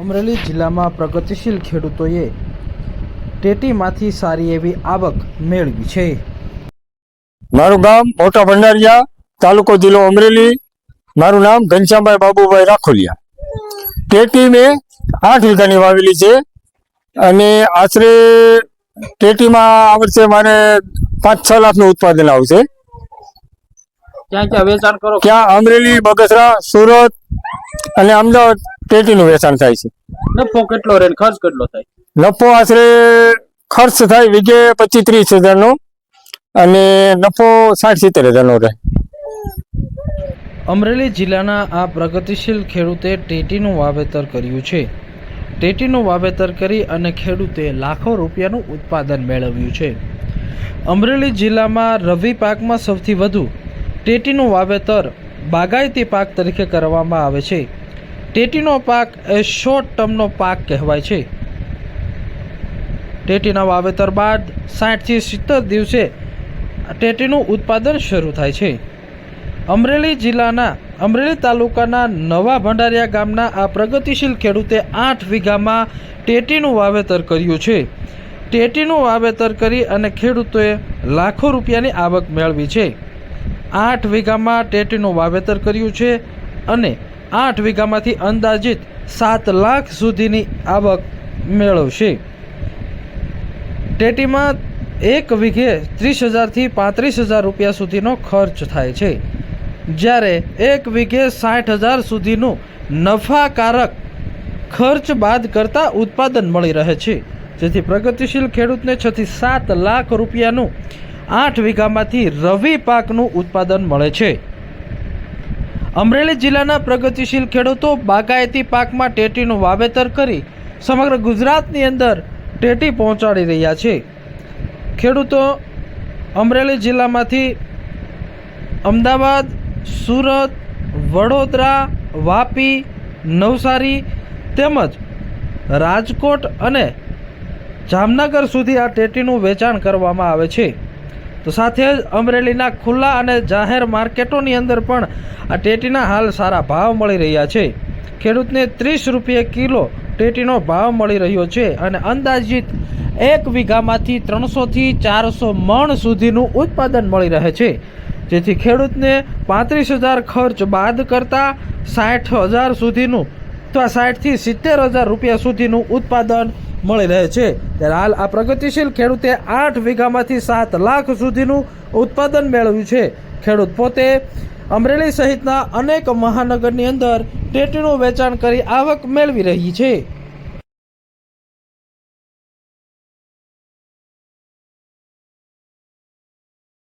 અમરેલી જિલ્લામાં પ્રગતિશીલ ખેડૂતોએ ટેટીમાંથી સારી એવી આવક મેળવી છે. મારું ગામ મોટા ભંડારિયા તાલુકો જિલ્લો અમરેલી. મારું નામ ઘનશ્યામભાઈ બાબુભાઈ રાખોલિયા. ટેટી મેં આઠ વીઘાની વાવેલી છે અને આશરે ટેટીમાં આ વર્ષે મારે પાંચ છ લાખનું ઉત્પાદન આવશે ક્યાં ક્યાં વેચાણ કરો? ક્યાં અમરેલી બગસરા સુરત અને અમદાવાદ ટેટીનું વેચાણ થાય છે. નફો કેટલો રહે ખર્ચ કેટલો થાય? નફો આશરે ખર્ચ થાય વીઘે પચીસ ત્રીસ હજારનો અને નફો સાઠ સિત્તેર હજારનો રહે. અમરેલી જિલ્લાના આ પ્રગતિશીલ ખેડૂતે ટેટીનું વાવેતર કર્યું છે. ટેટીનું વાવેતર કરી અને ખેડૂતે લાખો રૂપિયાનું ઉત્પાદન મેળવ્યું છે. અમરેલી જિલ્લામાં રવિ પાકમાં સૌથી વધુ ટેટીનું વાવેતર બાગાયતી પાક તરીકે કરવામાં આવે છે. ટેટીનો પાક એ શોર્ટ ટર્મનો પાક કહેવાય છે. ટેટીના વાવેતર બાદ સાઠથી સિત્તેર દિવસે ટેટીનું ઉત્પાદન શરૂ થાય છે. અમરેલી જિલ્લાના, અમરેલી તાલુકાના નવા ભંડારિયા ગામના આ પ્રગતિશીલ ખેડૂતે આઠ વીઘામાં ટેટીનું વાવેતર કર્યું છે. ટેટીનું વાવેતર કરી અને ખેડૂતોએ લાખો રૂપિયાની આવક મેળવી છે. આઠ વીઘામાં ટેટીનું વાવેતર કર્યું છે અને આઠ વીઘામાંથી અંદાજિત સાત લાખ સુધીની આવક મેળવશે. ટેટીમાં એક વીઘે ત્રીસ હજારથી પાંત્રીસ હજાર રૂપિયા સુધીનો ખર્ચ થાય છે. જ્યારે એક વીઘે સાઠ હજાર સુધીનું નફાકારક ખર્ચ બાદ કરતાં ઉત્પાદન મળી રહે છે. જેથી પ્રગતિશીલ ખેડૂતને છથી સાત લાખ રૂપિયાનું આઠ વીઘામાંથી રવિ પાકનું ઉત્પાદન મળે છે. અમરેલી જિલ્લાના પ્રગતિશીલ ખેડૂતો બાગાયતી પાકમાં ટેટીનું વાવેતર કરી સમગ્ર ગુજરાતની અંદર ટેટી પહોંચાડી રહ્યા છે. ખેડૂતો અમરેલી જિલ્લામાંથી અમદાવાદ, સુરત, વડોદરા, વાપી, નવસારી તેમજ રાજકોટ અને જામનગર સુધી આ ટેટીનું વેચાણ કરવામાં આવે છે. તો સાથે જ અમરેલીના ખુલ્લા અને જાહેર માર્કેટોની અંદર પણ આ ટેટીના હાલ સારા ભાવ મળી રહ્યા છે. ખેડૂતને ત્રીસ રૂપિયે કિલો ટેટીનો ભાવ મળી રહ્યો છે અને અંદાજિત એક વીઘામાંથી ત્રણસોથી ચારસો મણ સુધીનું ઉત્પાદન મળી રહે છે. જેથી ખેડૂતને પાંત્રીસ હજાર ખર્ચ બાદ કરતાં સાઠ હજાર સુધીનું અથવા સાઠથી સિત્તેર હજાર રૂપિયા સુધીનું ઉત્પાદન મળી રહે છે. ત્યારે હાલ આ પ્રગતિશીલ ખેડૂતે આઠ વીઘામાંથી સાત લાખ સુધીનું ઉત્પાદન મેળવ્યું છે. ખેડૂત પોતે અમરેલી સહિતના અનેક મહાનગરની અંદર ટેટીનું વેચાણ કરી આવક મેળવી રહી છે.